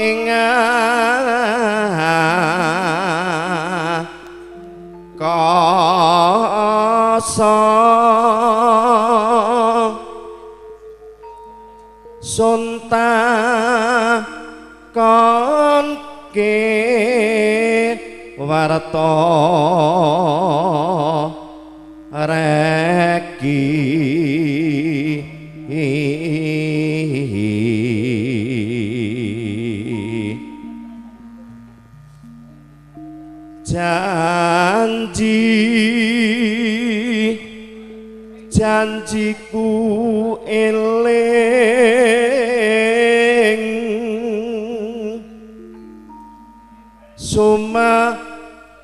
ingat kosong sunta kon ke warta janji janjiku eling. Suma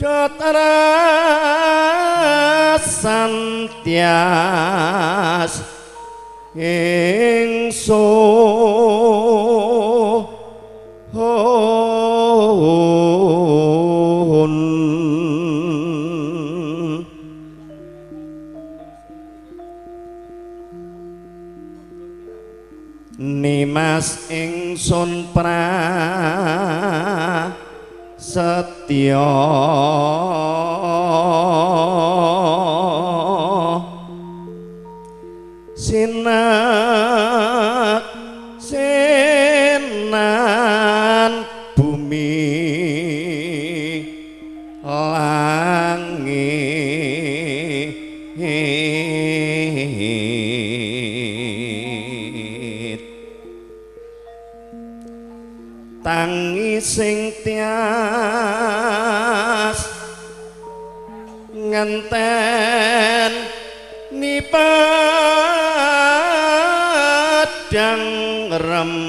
dotara santias ingsun Nimas ingsun pra setya tangi sing tias. Ngenten nipadang rem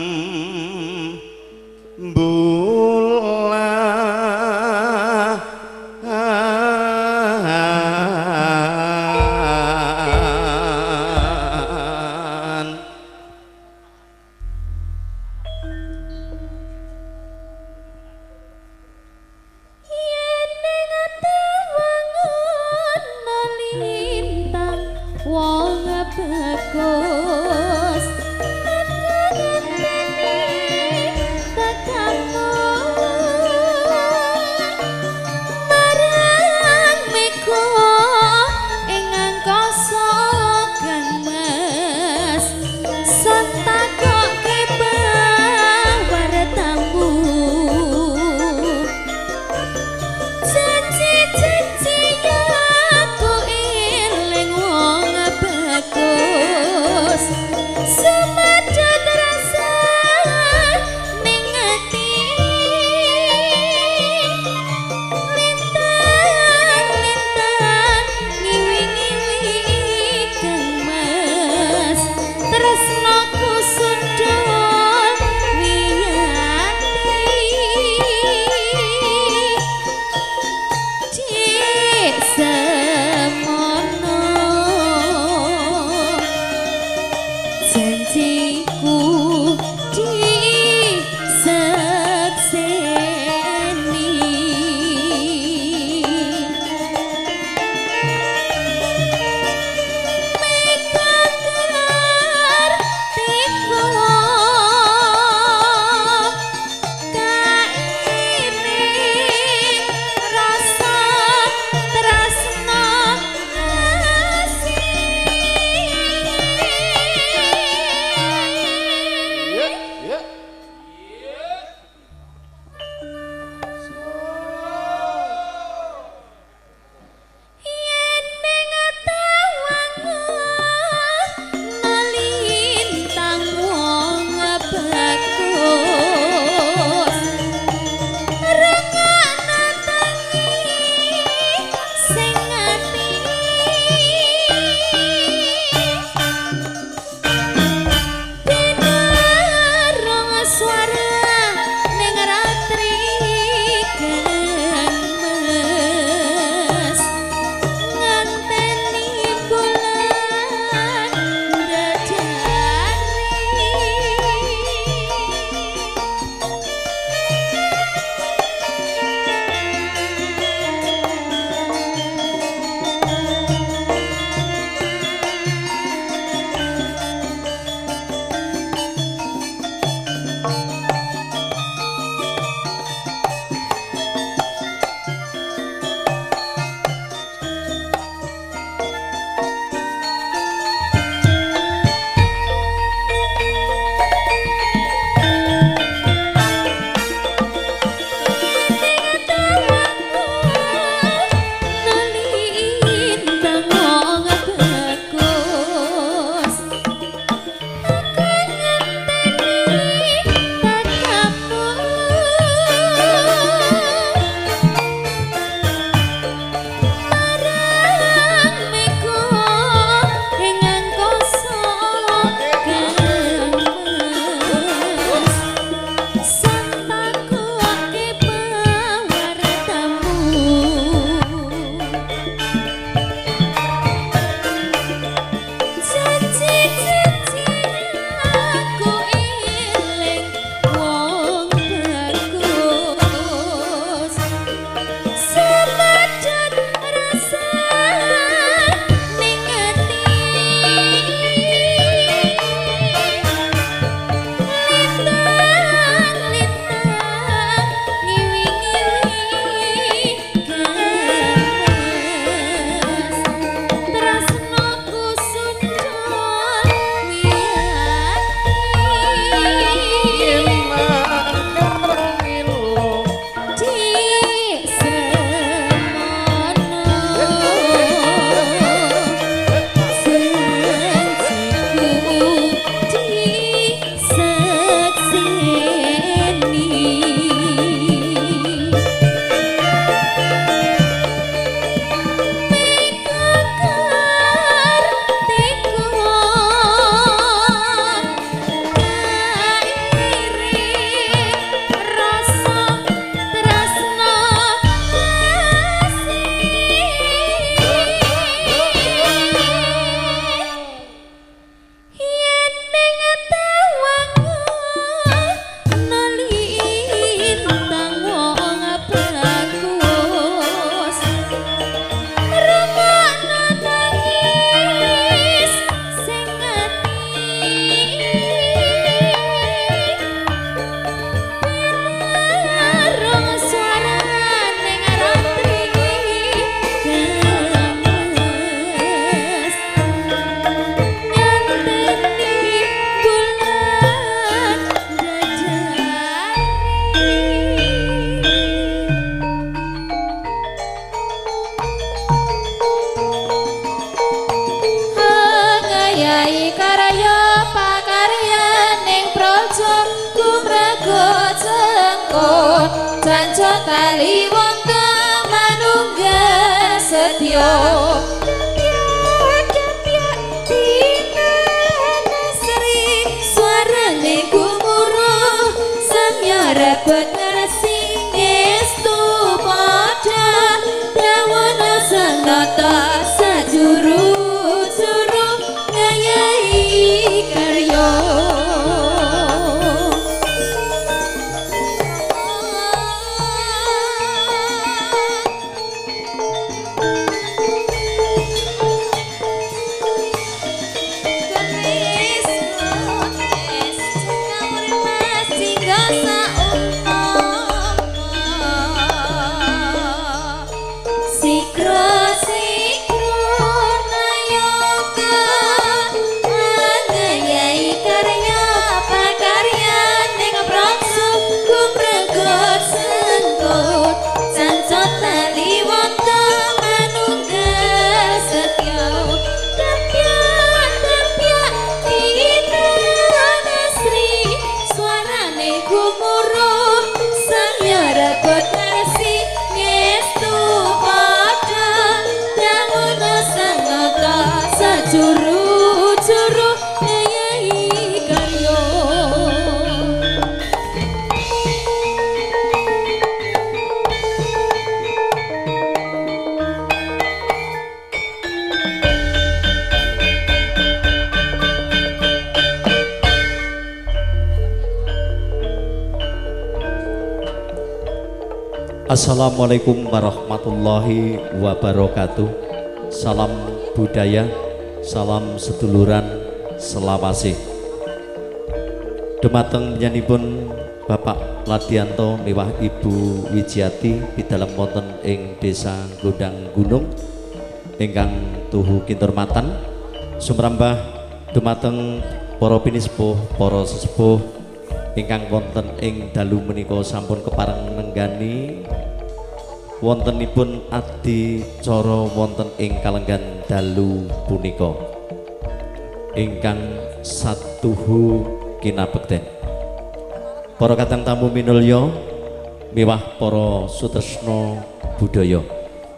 wonten manunggal setya Assalamualaikum warahmatullahi wabarakatuh. Salam budaya Salam seduluran Selawase Dumateng nyanipun Bapak Ladianto miwah Ibu Wijiati di dalam wonten ing Desa Gondang Gunung ingkang tuhu kinturmatan. Sumrambah dumateng para pinispuh para sesepuh ingkang wonten ing dalu menika sampun kepareng nenggani. Wontenipun adi cara wonten ing kalenggan dalu punika. Ingkang satuhu kinabekten para kadang tamu minulya miwah para sutresna budaya.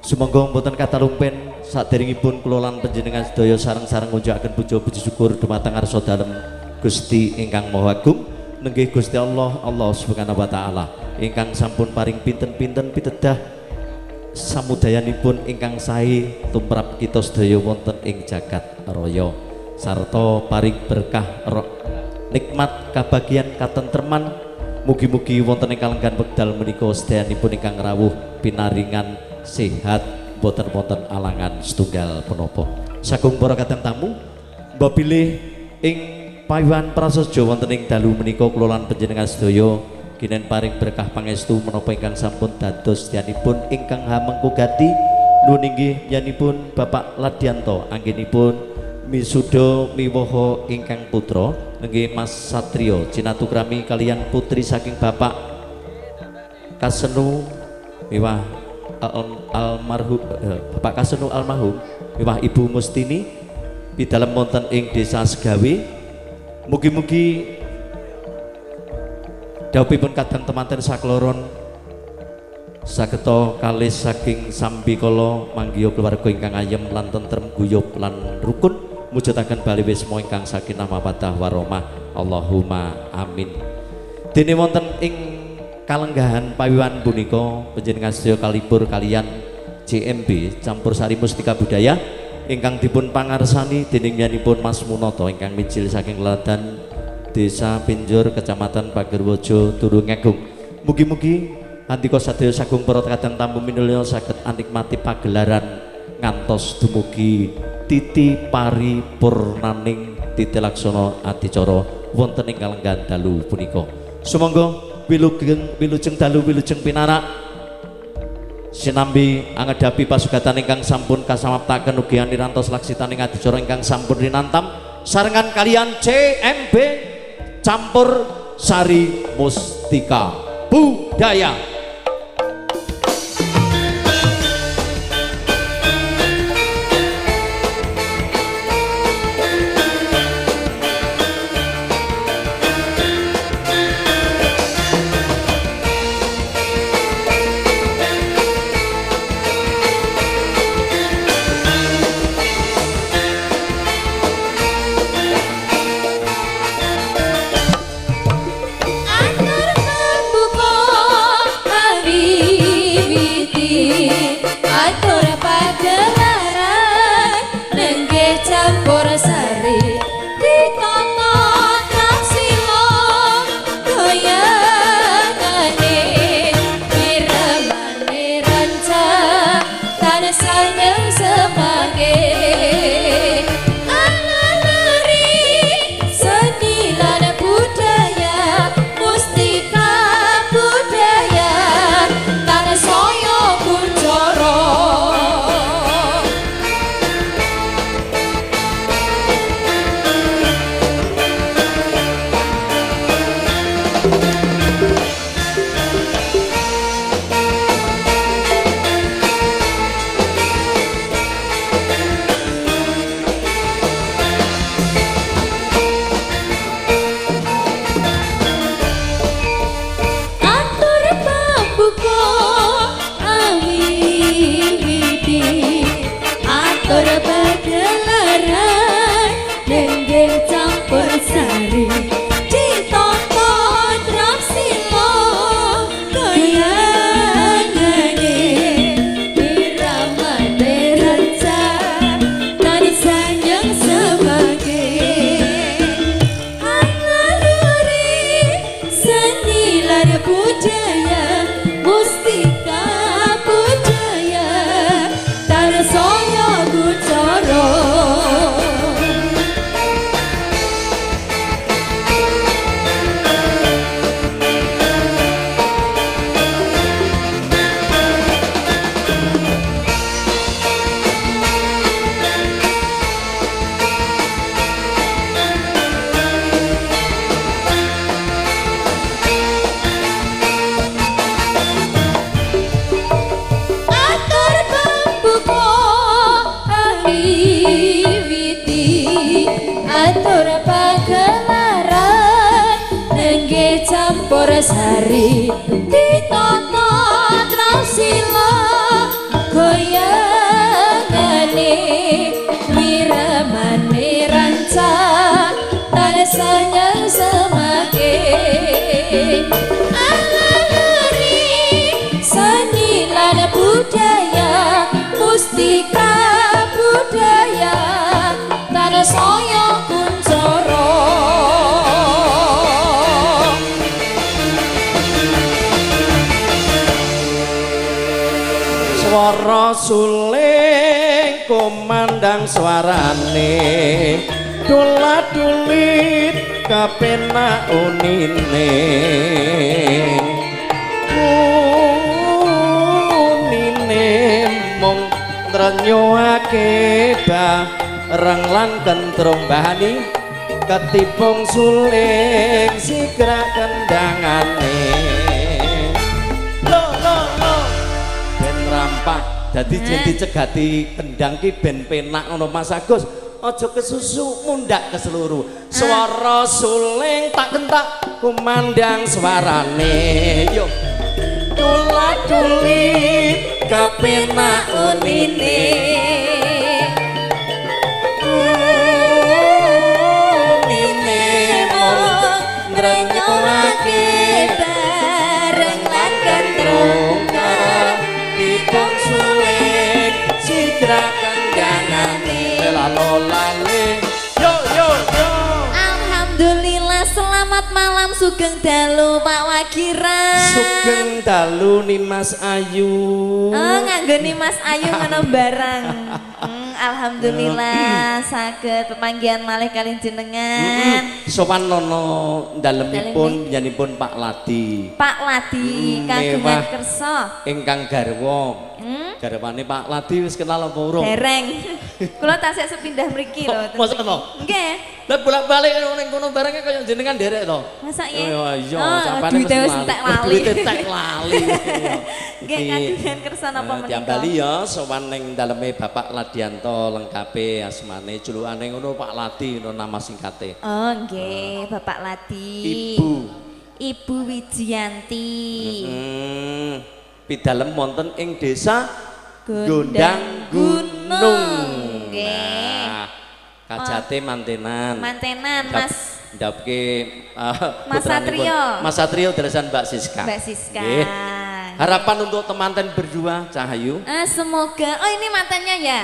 Sumangga mboten katalumpen saderengipun kula lan panjenengan sedaya sareng-sareng ngucapken puja puji syukur dumateng ngarsa dalem Gusti ingkang Maha Agung nenggih Gusti Allah Allah Subhanahu wa taala. Ingkang sampun paring pinten-pinten pitedah samudayanipun ingkang sae tumrap kita sedaya wonten ing jagat raya. Sarta paring berkah ro- nikmat kabagian katentreman. Mugi-mugi wonten ing kalenggan wekdal menika sedayanipun ingkang rawuh pinaringan sehat boten wonten alangan setunggal penapa sagung para kadang tamu mbok pilih ing payuhan prasaja wonten ing dalu menika kula lan panjenengan sedaya kinen paring berkah pangestu menapa ingkang sampun dados sedayanipun ingkang hamengku gati. Nuwun inggih yanipun Bapak Ladianto anggenipun misuda miwaha ingkang putra. Nenggih Mas Satrio cinatukrami kalian putri saking Bapak Kasenu. Miwah al- almarhum eh, Bapak Kasenu almarhum. Miwah Ibu Mustini. Di dalam wonten ing desa Segawe mugi-mugi dawuhipun kadang temanten sakloron sageta kalis saking sambikala manggiya keluarga ingkang ayem lan tentrem guyub lan rukun mujudaken bali wisma ingkang sakinah mawaddah Allahumma amin. Dene wonten ing kalenggahan pawiwan punika panjenengan sedaya kalipur kalian JMB campur sari mustika budaya ingkang dipun pangarsani dening yanipun Mas Munoto ingkang mijil saking Ladan Desa Pinjur Kecamatan Pagerwojo Turungagung mugi-mugi andika sadaya sagung para kadang tamu minulya saged anikmati pagelaran ngantos dumugi titi pari purnaning titi laksana adicara wonten ing kalenggan dalu punika. Sumangga wilujeng wilujeng dalu wilujeng pinarak sinambi angadapi pasugatan ingkang sampun kasamaptaken ugi anirantos laksitaning adicara ingkang sampun rinantam sarengan kalian CMB campur sari mustika. Budaya campur Swara suling kumandang suarane Dolat dulit kapenak unine. Unine mung trenyuake bareng lan kentrung bahani. Ketipung suling sigra kendangane rampak dadi jen dicegati kendang ki ben penak ngono Mas Agus aja kesusu mundak ke seluruh. Swara suling tak kentak kumandang suarane. Yo. Tulat tulit kepenak unine. Unine mong ngrenyowake malam Sugeng Dalu Pak Wagiran Sugeng dalu nih Mas Ayu. Oh nganggoni Mas Ayu ngono barang. Hmm, Alhamdulillah saged pemanggihan malih kalian jenengan. Sopan nono dalemipun Janipun Pak Ladi. Pak Ladi Mm, kagungan kersa. Ingkang garwo Hmm? Pak Ladi wis kenal apa urung? Dereng. Kula tasik sepindah mriki lho. ten Masa to? Nggih. Lah bolak-balik ning kono barengnya kaya jenengan derek to. Masa Oh iya? iya, Oh, sampane duwite mesti wis lali. entek Oh, lali. Duwite entek lali. Nggih kagungan kersa napa Nah, menika? Diambali ya sowan ning daleme Bapak Ladianto lengkape asmane julukane ngono Pak Ladi ngono nama singkate. Oh nggih, Bapak Ladi. Ibu. Ibu Wijiyanti. Hmm. Pidalem wonten ing desa Gondang Gunung. Nah, kajate mantenan. Mantenan Dap- Mas Ndapke uh, Mas putranipun. Satrio. Mas Satrio darasan Mbak Siska. Mbak Siska. Nggih. Harapan untuk temanten berdua Cahayu. Ah, semoga Oh ini matanya ya.